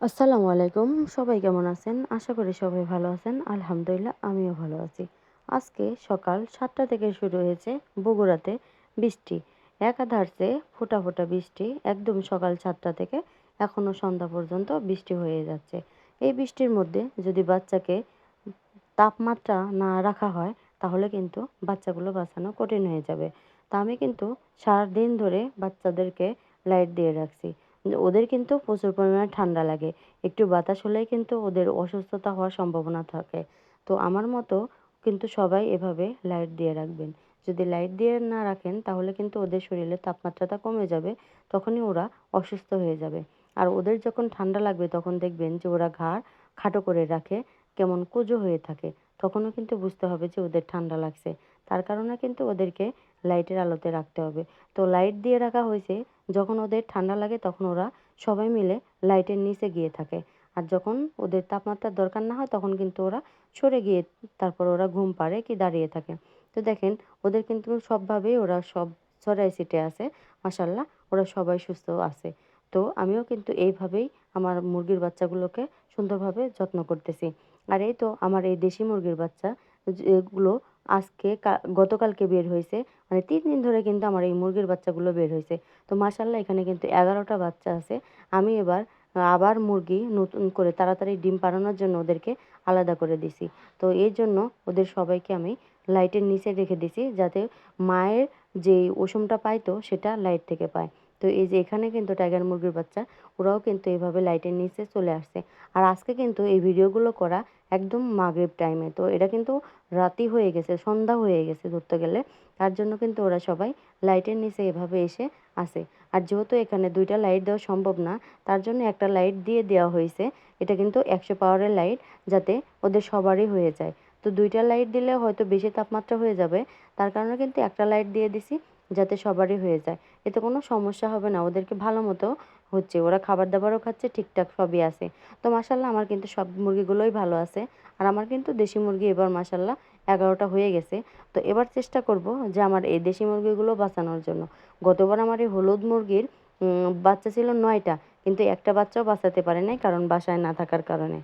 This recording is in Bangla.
আসসালামু আলাইকুম। সবাই কেমন আছেন? আশা করি সবাই ভালো আছেন। আলহামদুলিল্লাহ, আমিও ভালো আছি। আজকে সকাল সাতটা থেকে শুরু হয়েছে বগুড়াতে বৃষ্টি। একাধারছে ফোটা ফোটা বৃষ্টি একদম সকাল সাতটা থেকে এখনও সন্ধ্যা পর্যন্ত বৃষ্টি হয়ে যাচ্ছে। এই বৃষ্টির মধ্যে যদি বাচ্চাকে তাপমাত্রা না রাখা হয়, তাহলে কিন্তু বাচ্চাগুলো বাঁচানো কঠিন হয়ে যাবে। তা আমি কিন্তু সারাদিন ধরে বাচ্চাদেরকে লাইট দিয়ে রাখছি। ওদের কিন্তু প্রচুর পরিমাণে ঠান্ডা লাগে। একটু বাতাস হলেই কিন্তু ওদের অসুস্থতা হওয়ার সম্ভাবনা থাকে। তো আমার মতো কিন্তু সবাই এভাবে লাইট দিয়ে রাখবেন। যদি লাইট দিয়ে না রাখেন, তাহলে কিন্তু ওদের শরীরে তাপমাত্রাটা কমে যাবে, তখনই ওরা অসুস্থ হয়ে যাবে। আর ওদের যখন ঠান্ডা লাগবে, তখন দেখবেন যে ওরা ঘাড় খাটো করে রাখে। কেমন কুঁজো হয়ে থাকে, তখনও কিন্তু বুঝতে হবে যে ওদের ঠান্ডা লাগছে। তার কারণে কিন্তু ওদেরকে লাইটের আলোতে রাখতে হবে। তো লাইট দিয়ে রাখা হয়েছে, যখন ওদের ঠান্ডা লাগে তখন ওরা সবাই মিলে লাইটের নিচে গিয়ে থাকে। আর যখন ওদের তাপমাত্রার দরকার না হয় তখন কিন্তু ওরা সরে গিয়ে তারপর ওরা ঘুম পাড়ে কি দাঁড়িয়ে থাকে। তো দেখেন, ওদের কিন্তু সবভাবেই ওরা সব ছড়াই ছিটে আছে। মাসাল্লাহ ওরা সবাই সুস্থ আছে। তো আমিও কিন্তু এইভাবেই আমার মুরগির বাচ্চাগুলোকে সুন্দরভাবে যত্ন করতেছি। আর এই তো আমার এই দেশি মুরগির বাচ্চা এগুলো আজকে গতকালকে বের হয়েছে। মানে তিন দিন ধরে কিন্তু আমার এই মুরগির বাচ্চাগুলো বের হয়েছে। তো মাসাল্লাহ এখানে কিন্তু এগারোটা বাচ্চা আছে। আমি এবার আবার মুরগি নতুন করে তাড়াতাড়ি ডিম পাড়ানোর জন্য ওদেরকে আলাদা করে দিছি। তো এই জন্য ওদের সবাইকে আমি লাইটের নিচে রেখে দিছি যাতে মায়ের যেই ওষুমটা পাইতো সেটা লাইট থেকে পায়। তো এই যে এখানে কিন্তু টাইগার মুরগির বাচ্চা, ওরাও কিন্তু এইভাবে লাইটের নিচে চলে আসছে। আর আজকে কিন্তু এই ভিডিওগুলো করা একদম মাগরিব টাইমে তো এটা কিন্তু রাতি হয়ে গেছে, সন্ধ্যা হয়ে গেছে ধরতে গেলে। তার জন্য কিন্তু ওরা সবাই লাইটের নিচে এভাবে এসে আসে আর যেহেতু এখানে দুইটা লাইট দেওয়া সম্ভব না, তার জন্য একটা লাইট দিয়ে দেওয়া হয়েছে। এটা কিন্তু একশো পাওয়ারের লাইট যাতে ওদের সবারই হয়ে যায়। তো দুইটা লাইট দিলে হয়তো বেশি তাপমাত্রা হয়ে যাবে। তার কারণে কিন্তু একটা লাইট দিয়ে দিছি। যাতে সবারই হয়ে যায়। এতে কোনো সমস্যা হবে না, ওদেরকে ভালো মতো হচ্ছে, ওরা খাবার দাবারও খাচ্ছে, ঠিকঠাক সবই আছে। তো মাসাল্লাহ আমার কিন্তু সব মুরগিগুলোই ভালো আছে। আর আমার কিন্তু দেশি মুরগি এবার মাসাল্লাহ এগারোটা হয়ে গেছে। তো এবার চেষ্টা করব যে আমার এই দেশি মুরগিগুলো বাঁচানোর জন্য। গতবার আমার এই হলুদ মুরগির বাচ্চা ছিল নয়টা, কিন্তু একটা বাচ্চাও বাঁচাতে পারে নাই কারণ বাসায় না থাকার কারণে।